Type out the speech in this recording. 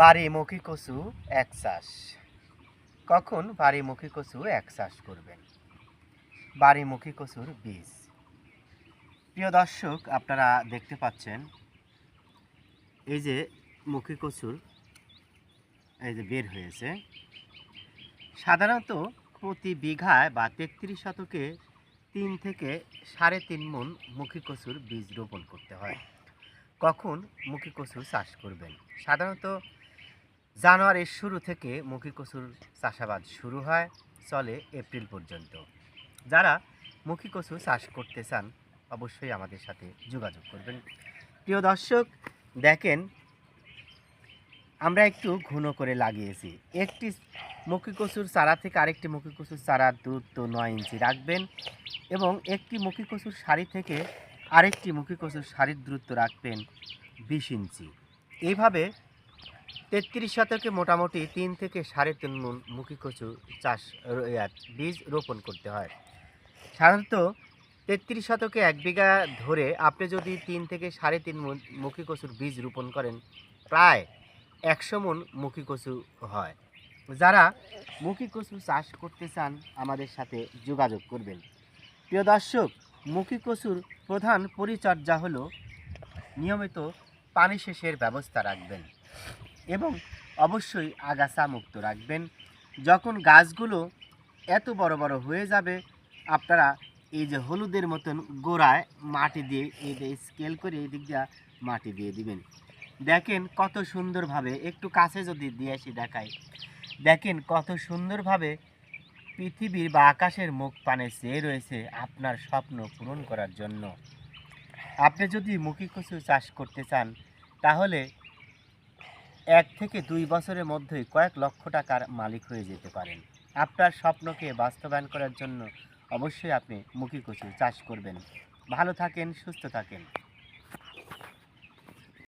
বাড়িমুখী কচু এক চাষ কখন বাড়িমুখী কচু এক চাষ করবেন? বাড়িমুখী কচুর বীজ। প্রিয় দর্শক, আপনারা দেখতে পাচ্ছেন, এই যে মুখী কচুর এই যে বের হয়েছে। সাধারণত প্রতি বিঘায় বা তেত্রিশ শতকে তিন থেকে সাড়ে তিন মন মুখী কচুর বীজ রোপণ করতে হয়। কখন মুখী কচু চাষ করবেন? সাধারণত জানুয়ারির শুরু থেকে মুখী কচুর চাষাবাদ শুরু হয়, চলে এপ্রিল পর্যন্ত। যারা মুখী কচু চাষ করতে চান, অবশ্যই আমাদের সাথে যোগাযোগ করবেন। প্রিয় দর্শক, দেখেন, আমরা একটু ঘন করে লাগিয়েছি। একটি মুখী কচুর চারা থেকে আরেকটি মুখী কচুর চারার দূরত্ব নয় ইঞ্চি রাখবেন এবং একটি মুখী কচুর শাড়ি থেকে আরেকটি মুখী কচুর শাড়ির দূরত্ব রাখবেন বিশ ইঞ্চি। এইভাবে তেত্রিশ শতকে মোটামুটি তিন থেকে সাড়ে তিন মন মুখী কচু চাষ বীজ রোপণ করতে হয়। সাধারণত তেত্রিশ শতকে এক বিঘা ধরে আপনি যদি তিন থেকে সাড়ে তিন মন মুখী কচুর বীজ রোপণ করেন, প্রায় একশো মন মুখী কচু হয়। যারা মুখী কচু চাষ করতে চান, আমাদের সাথে যোগাযোগ করবেন। প্রিয় দর্শক, মুখী কচুর প্রধান পরিচর্যা হলো নিয়মিত পানি সেচের ব্যবস্থা রাখবেন। এবং অবশ্যই আগাছা মুক্ত রাখবেন। যখন গাছগুলো এত বড় বড় হয়ে যাবে, আপনারা এই যে হলুদের মতন গোড়ায় মাটি দিয়ে এই যে স্কেল করে এই দিক দিয়ে মাটি দিয়ে দিবেন। দেখেন কত সুন্দরভাবে, একটু কাছে যদি দিয়ে আসি দেখাই। দেখেন কত সুন্দরভাবে পৃথিবীর বা আকাশের মুখ পানে চেয়ে রয়েছে আপনার স্বপ্ন পূরণ করার জন্য। আপনি যদি মুখী কচু চাষ করতে চান, তাহলে এক থেকে দুই বছরের মধ্যেই কয়েক লক্ষ টাকার মালিক হয়ে যেতে পারেন। আপনার স্বপ্নকে বাস্তবায়ন করার জন্য অবশ্যই আপনি মুখী কচু চাষ করবেন। ভালো থাকেন, সুস্থ থাকেন।